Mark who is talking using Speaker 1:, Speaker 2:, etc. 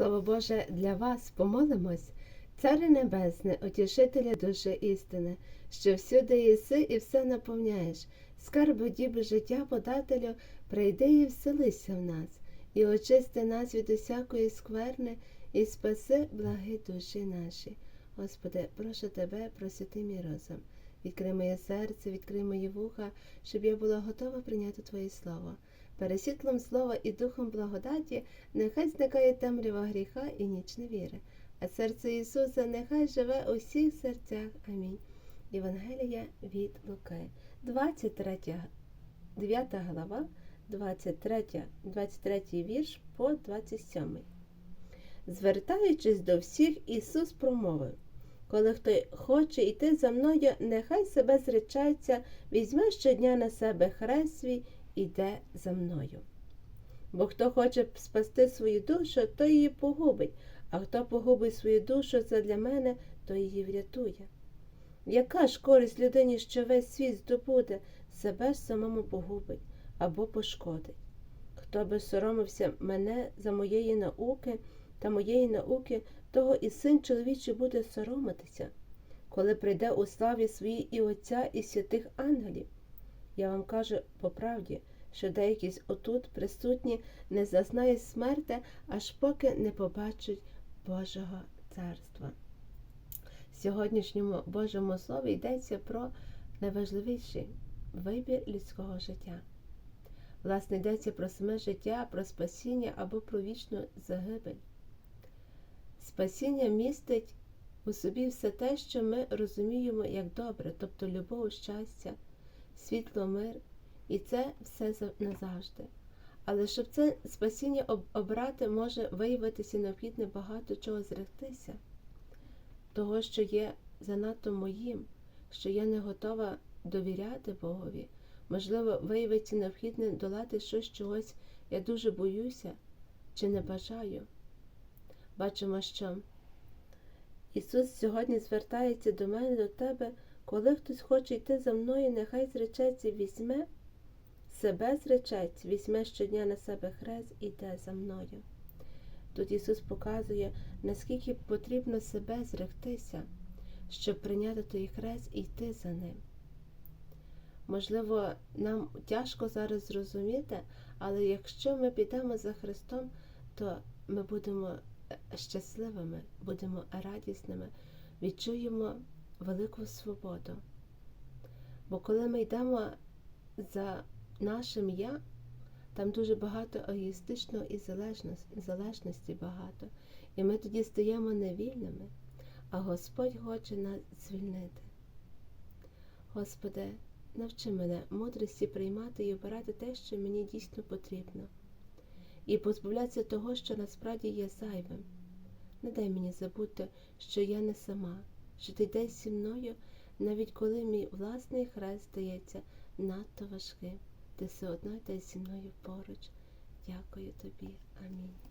Speaker 1: Слово Боже для вас помолимось, Царе Небесне, утішителя душі істини, що всюди єси і все наповняєш, скарбу діби життя подателю, прийди і вселися в нас, і очисти нас від усякої скверни, і спаси благи душі наші. Господи, прошу Тебе, просити мій розум. Відкрий моє серце, відкрий мої вуха, щоб я була готова прийняти Твоє Слово. Пересвітлом слова і духом благодаті нехай зникає темрява гріха і ніч невіри, а серце Ісуса нехай живе у всіх серцях. Амінь. Євангелія від Луки, 23, 9 глава, 23, 23 вірш по 27. Звертаючись до всіх, Ісус промовив коли хто хоче йти за мною, нехай себе зречається, візьме щодня на себе хрест свій іде за мною. Бо хто хоче спасти свою душу, то її погубить, а хто погубить свою душу задля мене, то її врятує. Яка ж користь людині, що весь світ здобуде, себе ж самому погубить або пошкодить? Хто би соромився мене за моєї науки та моєї науки, того і син чоловічий буде соромитися, коли прийде у славі своїй і Отця, і святих ангелів. Я вам кажу по правді, що деякі отут присутні не зазнають смерти, аж поки не побачать Божого царства. В сьогоднішньому Божому слові йдеться про найважливіший вибір людського життя. Власне, йдеться про саме життя, про спасіння або про вічну загибель. Спасіння містить у собі все те, що ми розуміємо як добре, тобто любов, щастя, світло, мир, і це все назавжди. Але щоб це спасіння обрати, може виявитися необхідне багато чого зректися, того, що є занадто моїм, що я не готова довіряти Богові. Можливо, виявиться необхідне долати щось чогось, я дуже боюся чи не бажаю. Бачимо, що Ісус сьогодні звертається до мене, до тебе, коли хтось хоче йти за мною, нехай зречеться, візьме, себе зречеться, візьме щодня на себе хрест і йде за мною. Тут Ісус показує, наскільки потрібно себе зректися, щоб прийняти той хрест і йти за ним. Можливо, нам тяжко зараз зрозуміти, але якщо ми підемо за Христом, то ми будемо щасливими, будемо радісними, відчуємо велику свободу. Бо коли ми йдемо за нашим я, там дуже багато егоїстичного і залежності багато. І ми тоді стаємо невільними, а Господь хоче нас звільнити. Господи, навчи мене мудрості приймати і обирати те, що мені дійсно потрібно і позбавлятися того, що насправді є зайвим. Не дай мені забути, що я не сама, що ти йдеш зі мною, навіть коли мій власний хрест здається надто важким. Ти все одно йдеш зі мною поруч. Дякую тобі. Амінь.